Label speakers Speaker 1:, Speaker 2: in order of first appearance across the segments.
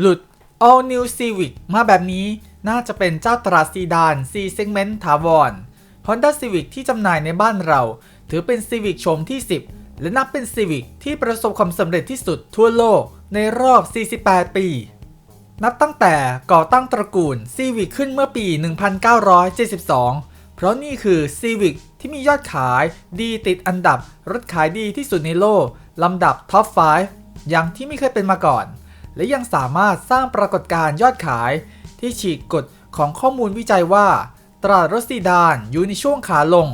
Speaker 1: หลุด All New Civic มาแบบนี้น่าจะเป็นเจ้าตราซีดาน C Segment ถาวร Honda Civic ที่จำหน่ายในบ้านเรา ถือเป็น Civic โฉมที่ 10 และนับเป็น Civic ที่ประสบความสำเร็จที่สุดทั่วโลกในรอบ 48 ปี นับตั้งแต่ก่อตั้งตระกูล Civic ขึ้นเมื่อปี 1972 เพราะนี่คือ Civic ที่มียอดขายดีติดอันดับรถขายดีที่สุดในโลกลำดับท็อป 5 อย่างที่ไม่เคยเป็นมาก่อน และยังสามารถสร้างปรากฏการณ์ยอดขายที่ฉีกกฎของข้อมูลวิจัยว่า ตลาดรถซีดานอยู่ในช่วงขาลง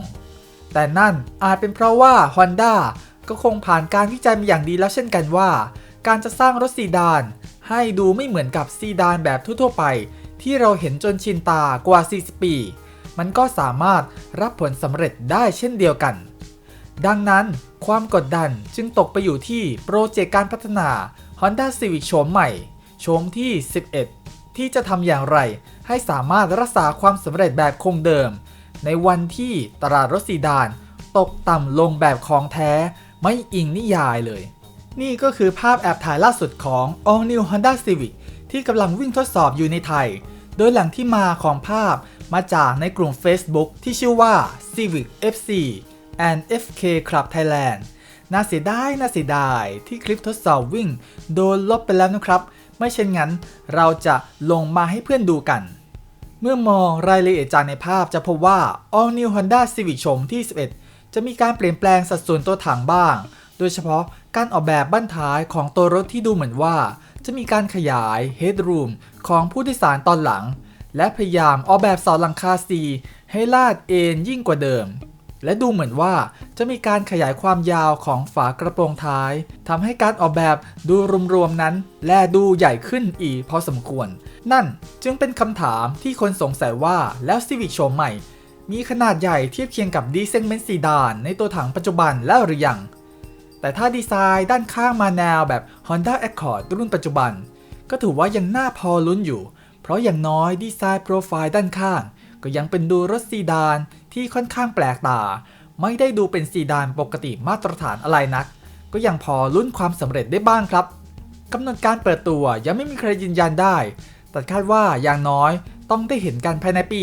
Speaker 1: แต่นั่นอาจเป็นเพราะว่า Honda ก็คงผ่านการวิจัยมาอย่างดีแล้วเช่นกันว่า การจะสร้างรถซีดาน ให้ดูไม่เหมือนกับซีดานแบบทั่วๆไป ที่เราเห็นจนชินตากว่า 40 ปี มันก็สามารถรับผลสำเร็จได้เช่นเดียวกัน ดังนั้นความกดดันจึงตกไปอยู่ที่โปรเจกต์การพัฒนา Honda Civic โฉมใหม่ โฉมที่ 11 ที่จะทำอย่างไร ให้สามารถรักษาความสำเร็จแบบคงเดิม ในวันที่ตลาดรถซีดาน ตกต่ำลงแบบของแท้ ไม่อิงนิยายเลย นี่ก็คือภาพแอบถ่ายล่าสุดของ All New Honda Civic ที่กำลังวิ่งทดสอบอยู่ในไทย โดยแหล่งที่มาของภาพมาจากในกลุ่ม Facebook ที่ชื่อว่า Civic FC and FK Club Thailand น่าเสียดายน่าเสียดายที่คลิปทดสอบวิ่ง โดนลบไปแล้วนะครับ ไม่เช่นงั้น เราจะลงมาให้เพื่อนดูกัน เมื่อมองรายละเอียดจากในภาพจะพบว่า All New Honda Civic โฉมที่ 11 จะมีการเปลี่ยนแปลงสัดส่วนตัวถังบ้าง โดยเฉพาะการออกแบบบั้นท้ายของตัวรถที่ดูเหมือนว่า จะมีการขยาย Headroom ของผู้โดยสารตอนหลัง และพยายามออกแบบเสาหลังคาซีให้ลาดเอ็นยิ่งกว่าเดิม และดูเหมือนว่าจะมีการขยายความยาวของฝากระโปรงท้ายทำให้การออกแบบดูรวมๆนั้น แลดูใหญ่ขึ้นอีกพอสมควร นั่นจึงเป็นคำถามที่คนสงสัยว่าแล้ว Civic โฉมใหม่ มีขนาดใหญ่เทียบเคียงกับ D Segment Sedan ในตัวถังปัจจุบันแล้วหรือยัง แต่ถ้าดีไซน์ด้านข้างมาแนวแบบ Honda Accord รุ่นปัจจุบัน ก็ถือว่ายังน่าพอลุ้นอยู่ เพราะอย่างน้อยดีไซน์โปรไฟล์ด้านข้างก็ยังเป็นดูรถซีดาน ที่ค่อนข้างแปลกตา ไม่ได้ดูเป็นซีดานปกติมาตรฐานอะไรนัก ก็ยังพอลุ้นความสำเร็จได้บ้างครับกำหนดการเปิดตัวยังไม่มีใครยืนยันได้ แต่คาดว่าอย่างน้อยต้องได้เห็นกันภายในปี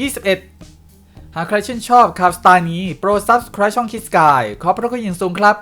Speaker 1: 2021 หากใครชื่นชอบข่าวสไตล์นี้ โปรด subscribe ช่องคิดสกายขอบพระคุณอย่างสูงครับ